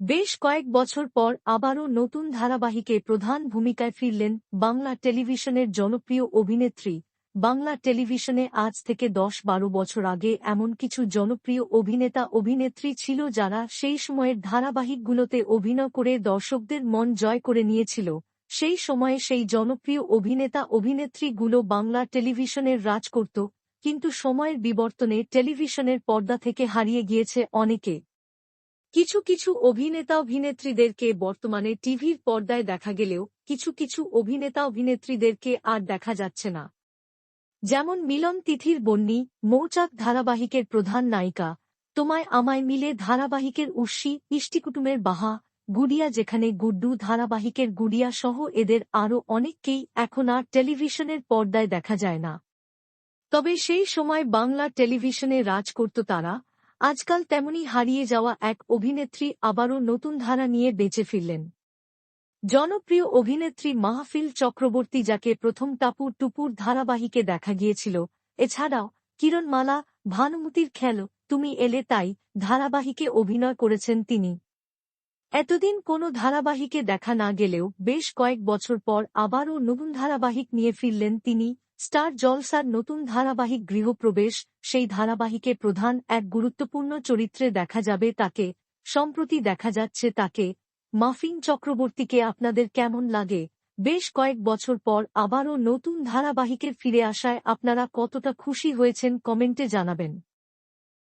বেশ কয়েক বছর পর আবারও নতুন ধারাবাহিকে প্রধান ভূমিকায় ফিরলেন বাংলা টেলিভিশনের জনপ্রিয় অভিনেত্রী। বাংলা টেলিভিশনে আজ থেকে দশ বারো বছর আগে এমন কিছু জনপ্রিয় অভিনেতা অভিনেত্রী ছিল যারা সেই সময়ের ধারাবাহিকগুলোতে অভিনয় করে দর্শকদের মন জয় করে নিয়েছিল। সেই সময়ে সেই জনপ্রিয় অভিনেতা অভিনেত্রীগুলো বাংলা টেলিভিশনের রাজ করত কিন্তু সময়ের বিবর্তনে টেলিভিশনের পর্দা থেকে হারিয়ে গিয়েছে অনেকে। কিছু কিছু অভিনেতা অভিনেত্রীদেরকে বর্তমানে টিভির পর্দায় দেখা গেলেও কিছু কিছু অভিনেতা অভিনেত্রীদেরকে আর দেখা যাচ্ছে না। যেমন মিলন তিথির বন্যী মৌচাক ধারাবাহিকের প্রধান নায়িকা, তোমায় আমায় মিলে ধারাবাহিকের উর্ষি ইষ্টিকুটুমের বাহা, গুডিয়া যেখানে গুড্ডু ধারাবাহিকের গুডিয়া সহ এদের আরও অনেককেই এখন আর টেলিভিশনের পর্দায় দেখা যায় না। তবে সেই সময় বাংলা টেলিভিশনে রাজ করত তারা আজকাল তেমনি হারিয়ে যাওয়া এক অভিনেত্রী আবারও নতুন ধারা নিয়ে বেঁচে ফিরলেন। জনপ্রিয় অভিনেত্রী মাহফিল চক্রবর্তী, যাকে প্রথম টাপুর টুপুর ধারাবাহিকে দেখা গিয়েছিল, এছাড়াও কিরণমালা, ভানুমতির খেল, তুমি এলে তাই ধারাবাহিকে অভিনয় করেছেন তিনি। এতদিন কোনো ধারাবাহিকে দেখা না গেলেও বেশ কয়েক বছর পর আবারও নতুন ধারাবাহিক নিয়ে ফিরলেন তিনি, স্টার জলসার নতুন ধারাবাহিক গৃহপ্রবেশ, সেই ধারাবাহিকে প্রধান এক গুরুত্বপূর্ণ চরিত্রে দেখা যাবে তাকে, সম্প্রতি দেখা যাচ্ছে তাকে, মাফিন চক্রবর্তীকে আপনাদের কেমন লাগে? বেশ কয়েক বছর পর আবারও নতুন ধারাবাহিকের ফিরে আসায় আপনারা কতটা খুশি হয়েছেন কমেন্টে জানাবেন।